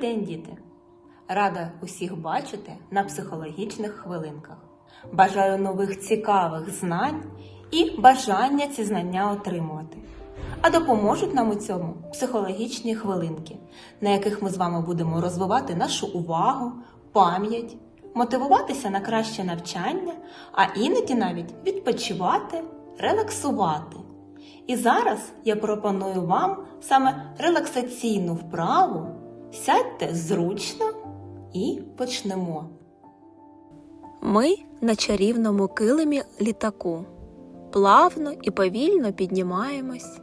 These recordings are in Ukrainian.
день, діти! Рада усіх бачити на психологічних хвилинках. Бажаю нових цікавих знань і бажання ці знання отримувати. А допоможуть нам у цьому психологічні хвилинки, на яких ми з вами будемо розвивати нашу увагу, пам'ять, мотивуватися на краще навчання, а іноді навіть відпочивати, релаксувати. І зараз я пропоную вам саме релаксаційну вправу. Сядьте зручно і почнемо. Ми на чарівному килимі літаку. Плавно і повільно піднімаємось.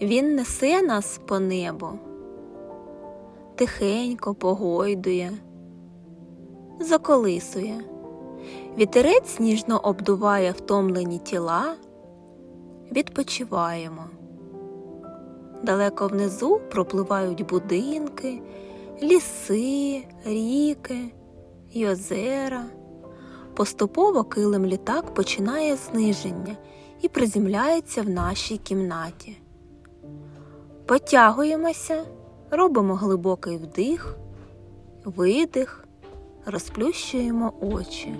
Він несе нас по небу, тихенько погойдує, заколисує. Вітерець ніжно обдуває втомлені тіла. Відпочиваємо. Далеко внизу пропливають будинки, ліси, ріки й озера. Поступово килим літак починає зниження і приземляється в нашій кімнаті. Потягуємося, робимо глибокий вдих, видих, розплющуємо очі.